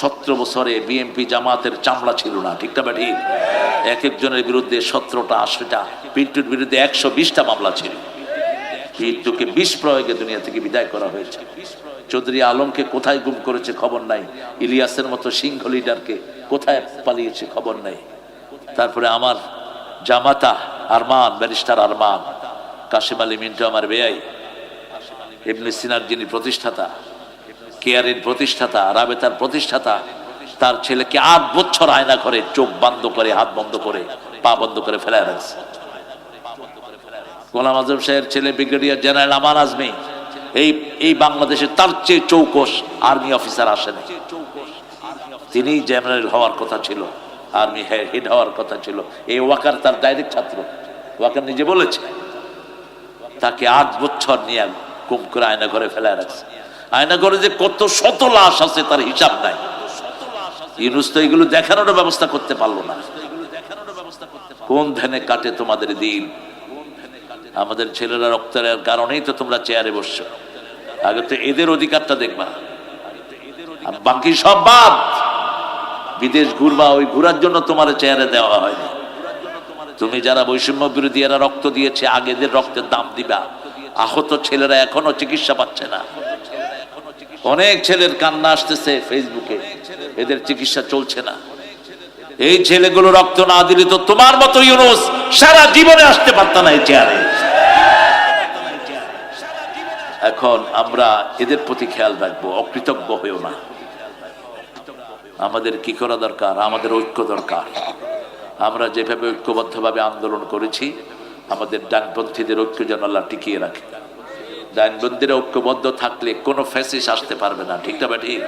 সতেরো বছরে বিএনপি জামাতের চামড়া ছিল না, ঠিক না ঠিক এক একজনের বিরুদ্ধে সতেরোটা, আশিটা, পিন্টুর বিরুদ্ধে একশো বিশটা মামলা ছিল। পিন্টুকে বিষ প্রয়োগে দুনিয়া থেকে বিদায় করা হয়েছে। চৌধুরী আলমকে কোথায় গুম করেছে খবর নাই? ইলিয়াসের মতো সিংহ লিডারকে কোথায় পালিয়েছে খবর নাই? তারপরে আমার জামাতা আরমান, ব্যারিস্টার আরমান, কাশিম আলী মিন্টু আমার বেয়াই এমনি সিনার যিনি প্রতিষ্ঠাতা কেয়ারের প্রতিষ্ঠাতা, রাবেতার প্রতিষ্ঠাতা, তার ছেলেকে আট বছর আয়না করে, চোখ বন্ধ করে, হাত বন্ধ করে, পা বন্ধ করে ফেলে রাখছে। গোলাম আজম সাহের ছেলে, ব্রিগেডিয়ার জেনারেল আমান আজমি, এই এই বাংলাদেশে তার চেয়ে চৌকস আর্মি অফিসার আসেন। তিনি জেনারেল হওয়ার কথা ছিল, আর্মি হেড হওয়ার কথা ছিল। এই ওয়াকার তার ডাইরেক্ট ছাত্র। ওয়াকার নিজে বলেছে, তাকে আট বছর নিয়ে কুম করে আয়না ঘরে ফেলে রাখছে। আয়না ঘরে যে কত শত লাশ আছে তার হিসাব নাই। ইউনুস তো এগুলো দেখানোর ব্যবস্থা করতে পারল না। কোন ধ্যানে কাটে তোমাদের দিন? আমাদের ছেলেরা রক্তের কারণেই তো তোমরা চেয়ারে বসছো। আগে তো এদের অধিকারটা দেখবা। বাকি সব বাদ। বিদেশ ঘুরবা, ওই ঘুরার জন্য তোমার চেয়ারে দেওয়া হয়নি। তুমি যারা বৈষম্য বিরোধী, এরা রক্ত দিয়েছে আগেদের রক্তের দাম দিবা। আহত ছেলেরা এখনও চিকিৎসা পাচ্ছে না। অনেক ছেলের কান্না আসতেছে ফেসবুকে। এদের চিকিৎসা চলছে না। এই ছেলেগুলো রক্ত না দিলে তো তোমার মতো ইউনুস সারা জীবনে আসতে পারত না এই চেয়ারে। এখন আমরা এদের প্রতি খেয়াল রাখব, অকৃতজ্ঞ হয়েও না। আমাদের কি করা দরকার? আমাদের ঐক্য দরকার। আমরা যেভাবে ঐক্যবদ্ধভাবে আন্দোলন করেছি, আমাদের ডানপন্থীদের ঐক্য যেন আল্লাহ টিকিয়ে রাখে। ডানবন্দিরা ঐক্যবদ্ধ থাকলে কোনো ফ্যাসিস আসতে পারবে না। ঠিক না ঠিক?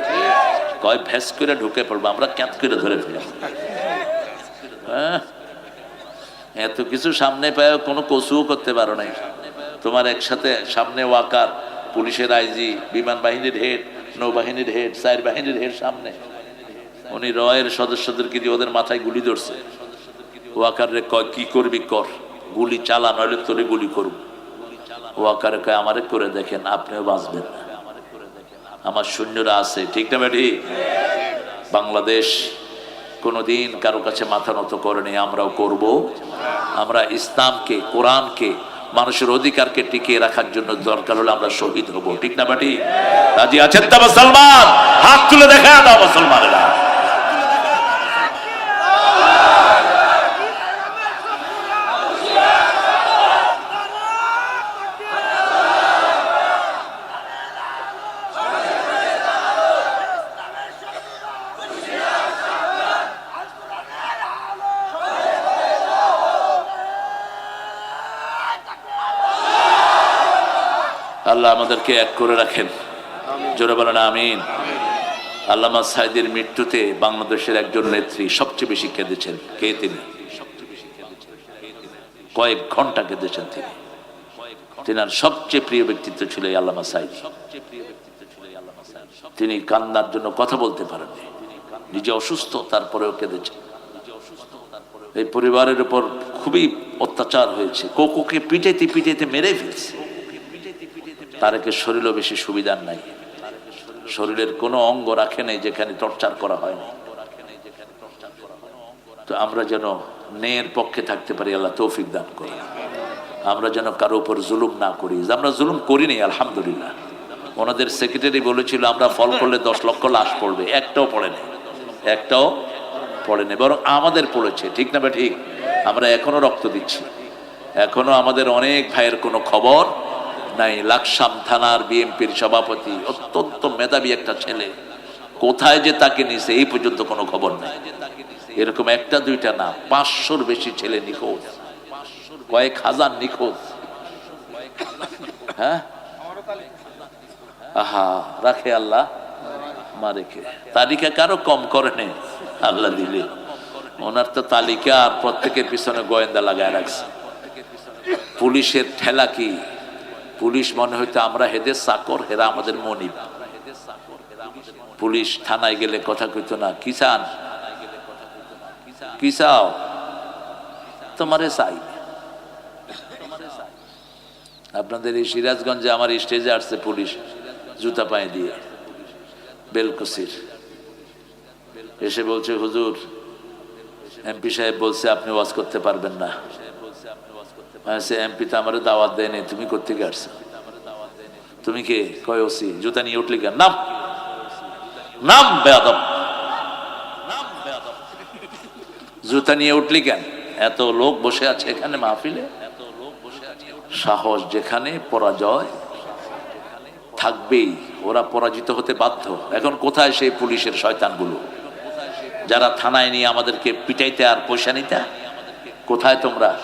কয় ভ্যাস করে ঢুকে পড়ব, আমরা ক্যাঁত করে ধরে ফেলাম হ্যাঁ? এত কিছু সামনে পায় কোনো কচুও করতে পারো নাই। তোমার একসাথে সামনে ওয়াকার, পুলিশের আইজি, বিমান বাহিনীর হেড, নৌবাহিনীর হেড সাইর বাহিনীর হেড সামনে। উনি রয়ের সদস্যদেরকে দিয়ে ওদের মাথায় গুলি ধরছে। ওয়াকার রে কয়, কি করবি কর, গুলি চালা, নইলে তোরে গুলি করব। ওয়াকারে কয় আমারে করে দেখেন, আপনিও বাঁচবেন না। আমার সৈন্যরা আছে, ঠিক না বেটি? বাংলাদেশ কোনোদিন কারও কাছে মাথা নত করেনি, আমরাও করব। আমরা ইসলামকে, কোরআনকে, মানুষের অধিকারকে টিকিয়ে রাখার জন্য দরকার হলে আমরা শহীদ হব, ঠিক না বাটি? রাজি আছেন তো মুসলমান? হাত তুলে দেখা দাও মুসলমানেরা। আল্লাহ আমাদেরকে এক করে রাখেন। জোরে বলেন আমিন। আল্লামা সাইদের মৃত্যুতে বাংলাদেশের একজন নেত্রী সবচেয়ে বেশি কেঁদেছেন। কে তিনি? কয়েক ঘণ্টা কেঁদেছেন তিনি। তিনার সবচেয়ে প্রিয় ব্যক্তিত্ব ছিল এই আল্লামা সাইদ। তিনি কান্নার জন্য কথা বলতে পারেননি নিজে অসুস্থ তারপরেও কেঁদেছেন। এই পরিবারের উপর খুবই অত্যাচার হয়েছে। কোকোকে পিটাইতে পিটাইতে মেরে ফেলছে। তারেকের শরীরও বেশি সুবিধার নাই। শরীরের কোনো অঙ্গ রাখে নেই যেখানে টর্চার করা হয়নি তো আমরা যেন ন্যায়ের পক্ষে থাকতে পারি, আল্লাহ তৌফিক দান করি আমরা যেন কারও উপর জুলুম না করি। আমরা জুলুম করিনি, আলহামদুলিল্লাহ। ওনাদের সেক্রেটারি বলেছিল, আমরা ফল করলে দশ লক্ষ লাশ পড়বে। একটাও পড়েনি একটাও পড়েনি বরং আমাদের পড়েছে। ঠিক না বা ঠিক? আমরা এখনও রক্ত দিচ্ছি। এখনও আমাদের অনেক ভাইয়ের কোনো খবর নাই, লাকসাম থানার বিএনপির সভাপতি, অত্যন্ত মেধাবী একটা ছেলে। কোথায় যে তাকে নিছে, এই পর্যন্ত কোনো খবর নাই। এরকম একটা, দুইটা না, পাঁচশোর বেশি ছেলে নিখোঁজ। কয়েক হাজার নিখোঁজ। হ্যাঁ? আহা, রাখে আল্লাহ। মা রেখে তালিকা কারও কম করে নেই আল্লাহ দিলে। ওনার তো তালিকা আর প্রত্যেকের পিছনে গোয়েন্দা লাগায় রাখছে। পুলিশের ঠেলা কি? পুলিশ মনে হইতো আমরা হেদের চাকর হেরা আমাদের মনিব। পুলিশ থানায় গেলে কথা কইতো না, কি চান? তোমারে চাই। আপনাদের এই সিরাজগঞ্জে আমার স্টেজে আসছে পুলিশ, জুতা পায়ে দিয়ে। বেলকুসির। এসে বলছে, হুজুর, এমপি সাহেব বলছে আপনি ওয়াজ করতে পারবেন না। এমপি তো আমার দাওয়াত দেয়নি তুমি করতে আসছো? তুমি কে? কয় ওসি? জুতা নিয়ে উঠলি কেন? নাম। নাম, বেয়াদব। জুতা নিয়ে উঠলি কেন? এত লোক বসে আছে এখানে মাহফিলে? সাহস যেখানে, পরাজয় থাকবেই। ওরা পরাজিত হতে বাধ্য। এখন কোথায় সেই পুলিশের শয়তানগুলো? যারা থানায় নিয়ে আমাদেরকে পিটাইতে আর পয়সা নিতে? কোথায় তোমরা?